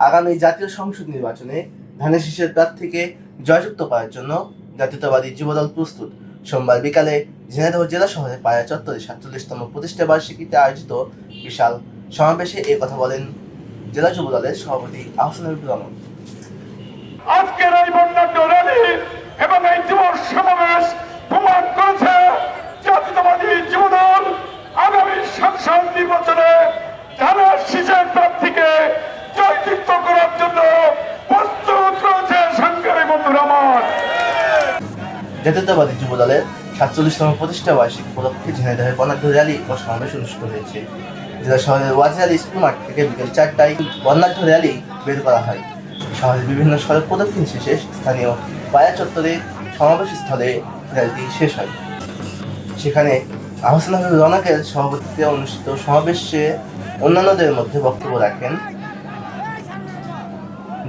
আগামী জাতীয় সংসদ নির্বাচনে ধানের শীষের প্রার্থীকে জয়যুক্ত করার জন্য জাতীয়তাবাদী যুবদল প্রস্তুত। সোমবার বিকালে ঝিনাইদহ জেলা শহরে পায়া চত্বরে সাতচল্লিশতম প্রতিষ্ঠা বার্ষিকীতে আয়োজিত বিশাল সমাবেশে এই কথা বলেন জেলা যুবদলের সভাপতি আহসানুল রহমান আজকের এই বন্যাঢ্য র্যালি এবং এই যুব সমাবেশ প্রমাণ করেছে জাতীয়তাবাদী যুবদল আগামী সংসদ নির্বাচনে ধানের শীষের প্রার্থীকে জাতীয়তাবাদী যুব দলের সাতচল্লিশতম প্রতিষ্ঠা বার্ষিকী উপলক্ষে ঝিনাইদহের বর্ণাঢ্য র্যালি ও সমাবেশ অনুষ্ঠিত হয়েছে। জেলা শহরের ওয়াজিয়াল স্কুল মাঠ থেকে বিকেল চারটায় বর্ণাঢ্য র্যালি বের করা হয়। শহরের বিভিন্ন সড়ক প্রদক্ষিণ শেষে স্থানীয় পায়া চত্বরে সমাবেশ স্থলে র্যালিটি শেষ হয়। সেখানে আহসান রনাকের সভাপতিত্বে অনুষ্ঠিত সমাবেশে অন্যান্যদের মধ্যে বক্তব্য রাখেন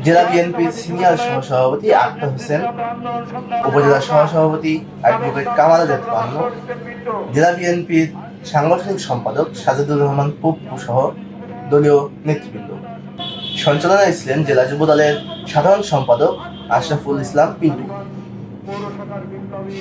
জেলা বিএনপির সিনিয়র সহসভাপতি আক্তার হোসেন, উপজেলা সহসভাপতি অ্যাডভোকেট কামাল আজাদ পান্ন জেলা বিএনপির সাংগঠনিক সম্পাদক সাজেদুর রহমান পপ্পু সহ দলীয় নেতৃবৃন্দ। সঞ্চালনায় ছিলেন জেলা যুব দলের সাধারণ সম্পাদক আশরাফুল ইসলাম পিন্টু। বিপ্লবী